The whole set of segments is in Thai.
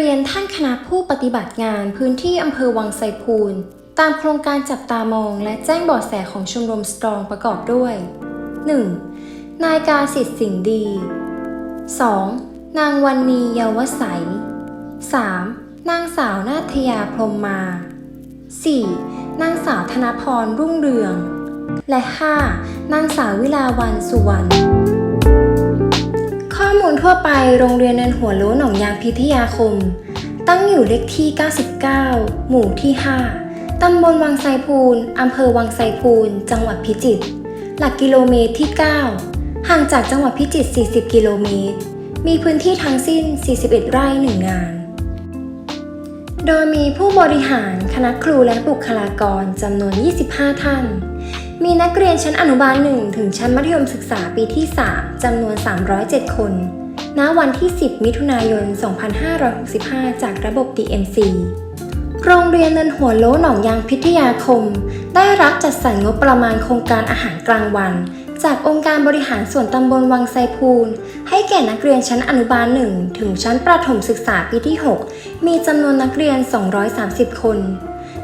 รียนท่านคณะผู้ปฏิบัติงานพื้นที่อำเภอวังไซพูน ตามโครงการจับตามองและแจ้งเบาะแสของชมรมสตรองประกอบด้วย 1. นายกาสิทธิ์สิงดี 2. นางวันนีเยาวใส 3. นางสาวนาทยาพรมมา 4. นางสาวธนพรรุ่งเรือง และ 5. นางสาววิลาวันสุวรรณ อมูลทั่วไปโรงเรียนเนินหัวโล้หนองยางพิทยาคม ตั้งอยู่เลขที่ 99 หมู่ที่ 5 ตำบลวังไซพูนอำเภอวังไซพูน จังหวัดพิจิตร หลักกิโลเมตรที่ 9 ห่างจากจังหวัดพิจิตร 40 กิโลเมตร มีพื้นที่ทั้งสิ้น 41 ไร่ 1 งาน โดยมีผู้บริหารคณะครูและบุคลากรจำนวน 25 ท่าน มีนักเรียนชั้นอนุบาล 1 ถึงชั้นมัธยมศึกษาปีที่ 3 จำนวน 307 คน ณ วันที่ 10 มิถุนายน 2565 จากระบบ DMC โรงเรียนเนินหัวโล้หนองยางพิทยาคม ได้รับจัดสรรงบประมาณโครงการอาหารกลางวัน จากองค์การบริหารส่วนตำบลวังไซพูน ให้แก่นักเรียนชั้นอนุบาล 1 ถึงชั้นประถมศึกษาปีที่ 6 มีจำนวนนักเรียน 230 คน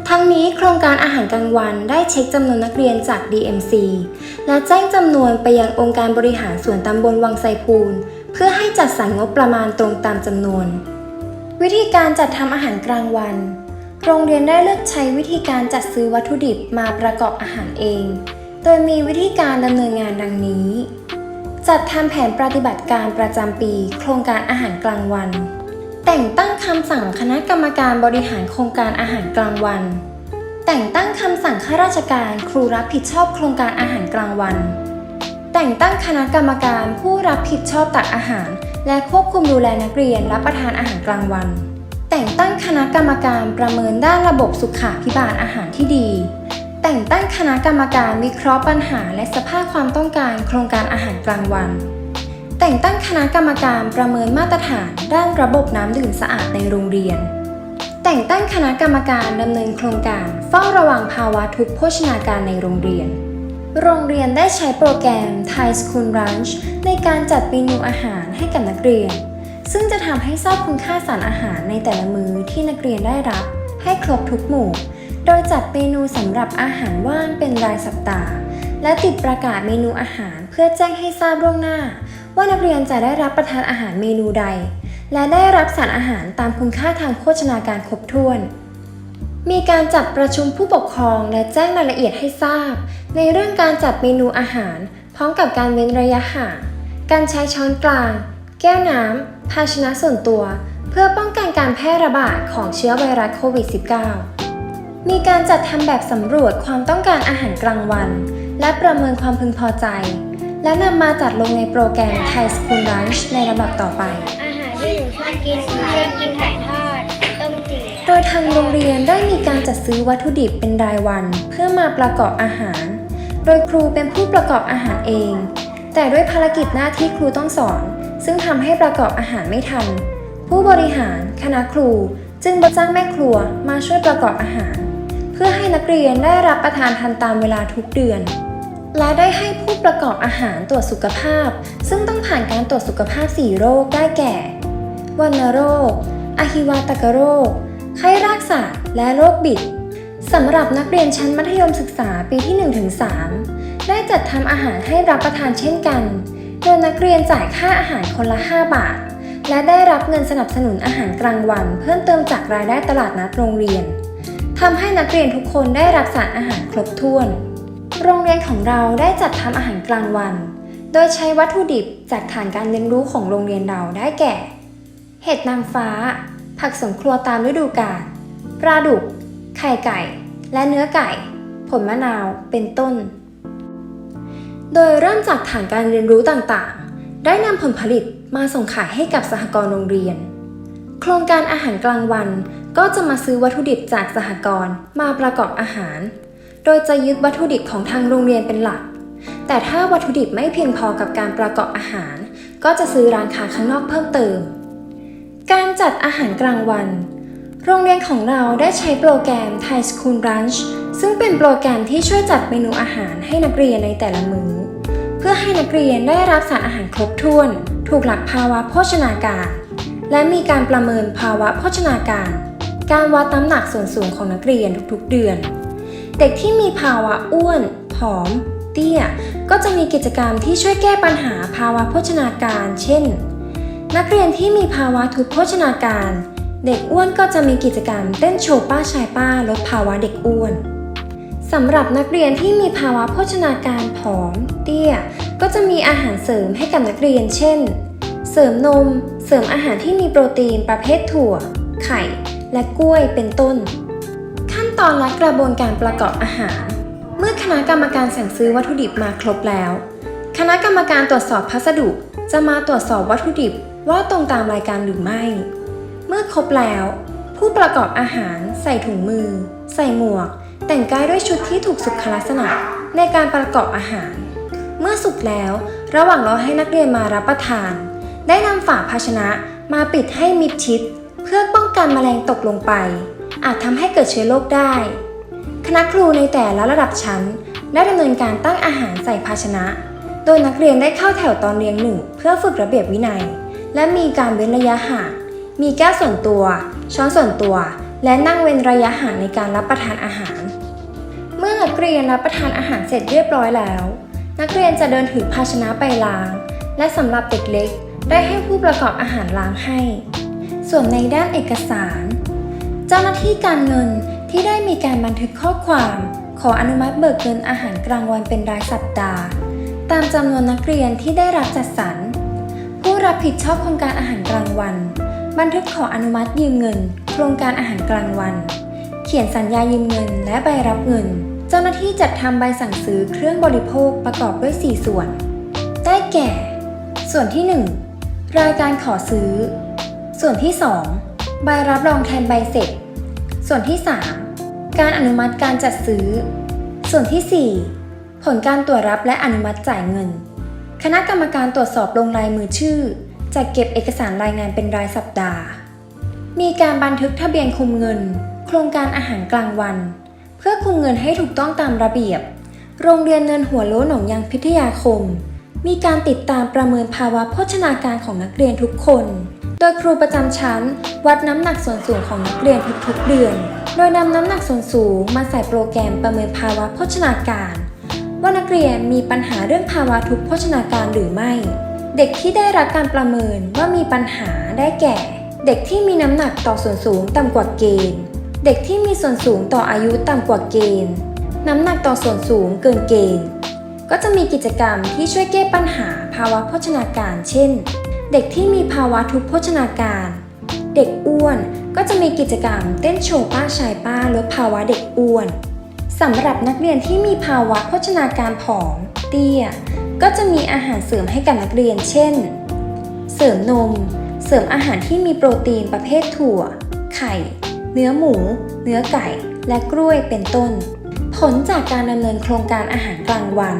ทั้งนี้โครงการอาหารกลางวันได้เช็คจำนวนนักเรียนจาก DMC และแจ้งจำนวนไปยังองค์การบริหารส่วนตำบลวังไซพูน เพื่อให้จัดสรรงบประมาณตรงตามจำนวน วิธีการจัดทำอาหารกลางวัน โรงเรียนได้เลือกใช้วิธีการจัดซื้อวัตถุดิบมาประกอบอาหารเอง โดยมีวิธีการดำเนินงานดังนี้ จัดทำแผนปฏิบัติการประจำปี โครงการอาหารกลางวัน แต่งตั้งคำสั่งคณะกรรมการบริหารโครงการอาหารกลางวัน แต่งตั้งคำสั่งข้าราชการครูรับผิดชอบโครงการอาหารกลางวัน แต่งตั้งคณะกรรมการผู้รับผิดชอบตักอาหาร และควบคุมดูแลนักเรียนรับประทานอาหารกลางวัน แต่งตั้งคณะกรรมการประเมินด้านระบบสุขาภิบาลอาหารที่ดี แต่งตั้งคณะกรรมการวิเคราะห์ปัญหา และสภาพความต้องการโครงการอาหารกลางวัน แต่งตั้งคณะกรรมการประเมินมาตรฐาน ด้านระบบน้ำดื่มสะอาดในโรงเรียน แต่งตั้งคณะกรรมการดำเนินโครงการ เฝ้าระวังภาวะทุกโภชนาการในโรงเรียน โรงเรียนได้ใช้โปรแกรม Thai School Lunch ในการจัดเมนูอาหารให้กับนักเรียน ซึ่งจะทำให้ทราบคุณค่าสารอาหารในแต่ละมื้อที่นักเรียนได้รับ ให้ครบทุกหมู่ โดยจัดเมนูสำหรับอาหารว่างเป็นรายสัปดาห์ และติดประกาศเมนูอาหารเพื่อแจ้งให้ทราบล่วงหน้า ว่านักเรียนจะได้รับประทานอาหารเมนูใด และได้รับสารอาหารตามคุณค่าทางโภชนาการครบถ้วน มีการจัดประชุมผู้ปกครองและแจ้งรายละเอียดให้ทราบ ในเรื่องการจัดเมนูอาหาร พร้อมกับการเว้นระยะห่างการใช้ช้อนกลาง แก้วน้ำภาชนะส่วนตัว เพื่อป้องกันการแพร่ระบาดของเชื้อไวรัสโควิด -19 มีการจัดทำแบบสำรวจความต้องการอาหารกลางวัน และประเมินความพึงพอใจ และนำมาจัดลงในโปรแกรม Thai School Lunch ในลำดับต่อไป อาหารที่หนูชอบกินชอบกินไก่ทอดต้มจืดโดยทางโรงเรียนได้มีการจัดซื้อวัตถุดิบเป็นรายวัน เพื่อมาประกอบอาหาร โดยครูเป็นผู้ประกอบอาหารเอง แต่ด้วยภารกิจหน้าที่ครูต้องสอน ซึ่งทำให้ประกอบอาหารไม่ทัน ผู้บริหาร คณะครู จึงบจ้างแม่ครัวมาช่วยประกอบอาหาร เพื่อให้นักเรียนได้รับประทานทันตามเวลาทุกเดือน และได้ให้ผู้ประกอบอาหารตรวจสุขภาพ ซึ่งต้องผ่านการตรวจสุขภาพ 4 โรคได้แก่วัณโรคอหิวาตกโรค ไข้รากศาสตร์และโรคบิดสำหรับนักเรียนชั้นมัธยมศึกษาปีที่ 1-3 ได้จัดทำอาหารให้รับประทานเช่นกัน โดยนักเรียนจ่ายค่าอาหารคนละ 5 บาท และได้รับเงินสนับสนุนอาหารกลางวัน เพิ่มเติมจากรายได้ตลาดนัดโรงเรียน ทำให้นักเรียนทุกคนได้รับสารอาหารครบถ้วน โรงเรียนของเราได้จัดทำอาหารกลางวัน โดยใช้วัตถุดิบจากฐานการเรียนรู้ของโรงเรียนเราได้แก่ เห็ดนางฟ้า ผักสวนครัวตามฤดูกาลปลาดุก ไข่ไก่ และเนื้อไก่ ผลมะนาว เป็นต้น โดยเริ่มจากฐานการเรียนรู้ต่างๆ ได้นำผลผลิตมาส่งขายให้กับสหกรณ์โรงเรียน โครงการอาหารกลางวัน ก็จะมาซื้อวัตถุดิบจากสหกรณ์มาประกอบอาหาร โดยจะยึดวัตถุดิบของทางโรงเรียนเป็นหลัก แต่ถ้าวัตถุดิบไม่เพียงพอกับการประกอบอาหาร ก็จะซื้อร้านค้าข้างนอกเพิ่มเติม การจัดอาหารกลางวัน โรงเรียนของเราได้ใช้โปรแกรม Thai School Lunch ซึ่งเป็นโปรแกรมที่ช่วยจัดเมนูอาหารให้นักเรียนในแต่ละมื้อ เพื่อให้นักเรียนได้รับสารอาหารครบถ้วน ถูกหลักภาวะโภชนาการ และมีการประเมินภาวะโภชนาการ การวัดน้ำหนักส่วนสูงของนักเรียนทุกๆเดือน เด็กที่มีภาวะอ้วนผอม เตี้ย ก็จะมีกิจกรรมที่ช่วยแก้ปัญหาภาวะโภชนาการ เช่น นักเรียนที่มีภาวะทุพโภชนาการ เด็กอ้วนก็จะมีกิจกรรมเต้นโชว์ป้าชายป้าลดภาวะเด็กอ้วนสำหรับนักเรียนที่มีภาวะโภชนาการผอม เตี้ย ก็จะมีอาหารเสริมให้กับนักเรียน เช่น เสริมนม เสริมอาหารที่มีโปรตีนประเภทถั่ว ไข่ และกล้วยเป็นต้น ขั้นตอนและกระบวนการประกอบอาหาร เมื่อคณะกรรมการสั่งซื้อวัตถุดิบมาครบแล้ว คณะกรรมการตรวจสอบพัสดุ จะมาตรวจสอบวัตถุดิบว่าตรงตามรายการหรือไม่ เมื่อครบแล้ว ผู้ประกอบอาหารใส่ถุงมือ ใส่หมวก แต่งกายด้วยชุดที่ถูกสุขลักษณะในการประกอบอาหาร เมื่อสุกแล้ว ระหว่างรอให้นักเรียนมารับประทาน ได้นำฝาภาชนะมาปิดให้มิดชิด เพื่อป้องกันแมลงตกลงไป อาจทำให้เกิดเชื้อโรคได้ คณะครูในแต่ละระดับชั้น ได้ดำเนินการตั้งอาหารใส่ภาชนะ โดยนักเรียนได้เข้าแถวตอนเรียงหนึ่งเพื่อฝึกระเบียบวินัย และมีการเว้นระยะห่างมีแก้วส่วนตัว ช้อนส่วนตัว และนั่งเว้นระยะห่างในการรับประทานอาหาร เมื่อนักเรียนรับประทานอาหารเสร็จเรียบร้อยแล้ว นักเรียนจะเดินถือภาชนะไปล้าง และสำหรับเด็กเล็ก ได้ให้ผู้ประกอบอาหารล้างให้ ส่วนในด้านเอกสาร เจ้าหน้าที่การเงินที่ได้มีการบันทึกข้อความ ขออนุมัติเบิกเงินอาหารกลางวันเป็นรายสัปดาห์ ตามจำนวนนักเรียนที่ได้รับจัดสรร ผู้รับผิดชอบโครงการอาหารกลางวัน บันทึกขออนุมัติยืมเงิน โครงการอาหารกลางวัน เขียนสัญญายืมเงิน และใบรับเงิน เจ้าหน้าที่จัดทำใบสั่งซื้อเครื่องบริโภคประกอบด้วย 4 ส่วน ได้แก่ ส่วนที่ 1 รายการขอซื้อ ส่วนที่ 2 ใบรับรองแทนใบเสร็จ ส่วนที่ 3 การอนุมัติการจัดซื้อ ส่วนที่ 4 ผลการตรวจรับและอนุมัติจ่ายเงิน คณะกรรมการตรวจสอบลงลายมือชื่อจัดเก็บเอกสารรายงานเป็นรายสัปดาห์ มีการบันทึกทะเบียนคุมเงิน โครงการอาหารกลางวัน เพื่อคุมเงินให้ถูกต้องตามระเบียบ โรงเรียนเนินหัวโล้หนองยางพิทยาคม มีการติดตามประเมินภาวะโภชนาการของนักเรียนทุกคน โดยครูประจำชั้น วัดน้ำหนักส่วนสูงของนักเรียนทุกๆเดือน โดยนำน้ำหนักส่วนสูงมาใส่โปรแกรมประเมินภาวะโภชนาการ ว่านักเรียนมีปัญหาเรื่องภาวะทุพโภชนาการหรือไม่ เด็กที่ได้รับการประเมินว่ามีปัญหาได้แก่ เด็กที่มีน้ำหนักต่อส่วนสูงต่ำกว่าเกณฑ์ เด็กที่มีส่วนสูงต่ออายุต่ำกว่าเกณฑ์ น้ำหนักต่อส่วนสูงเกินเกณฑ์ก็จะมีกิจกรรมที่ช่วยแก้ปัญหาภาวะโภชนาการ เช่น เด็กที่มีภาวะทุพโภชนาการ เด็กอ้วนก็จะมีกิจกรรมเต้นโชว์ป้าชายป้าลดภาวะเด็กอ้วนสำหรับนักเรียนที่มีภาวะโภชนาการผอม เตี้ย ก็จะมีอาหารเสริมให้กับนักเรียน เช่น เสริมนม เสริมอาหารที่มีโปรตีนประเภทถั่ว ไข่ เนื้อหมู เนื้อไก่ และกล้วยเป็นต้น ผลจากการดำเนินโครงการอาหารกลางวัน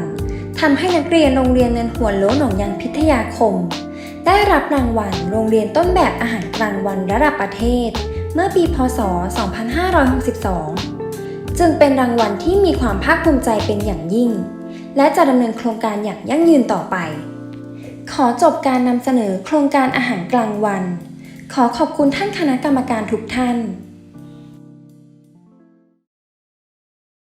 ทำให้นักเรียนโรงเรียนเนินหัวโล้หนองยางพิทยาคม ได้รับรางวัลโรงเรียนต้นแบบอาหารกลางวันระดับประเทศ เมื่อปีพศ 2562 จึงเป็นรางวัลที่มีความภาคภูมิใจเป็นอย่างยิ่ง และจะดำเนินโครงการอย่างยั่งยืนต่อไป ขอจบการนำเสนอโครงการอาหารกลางวัน ขอขอบคุณท่านคณะกรรมการทุกท่าน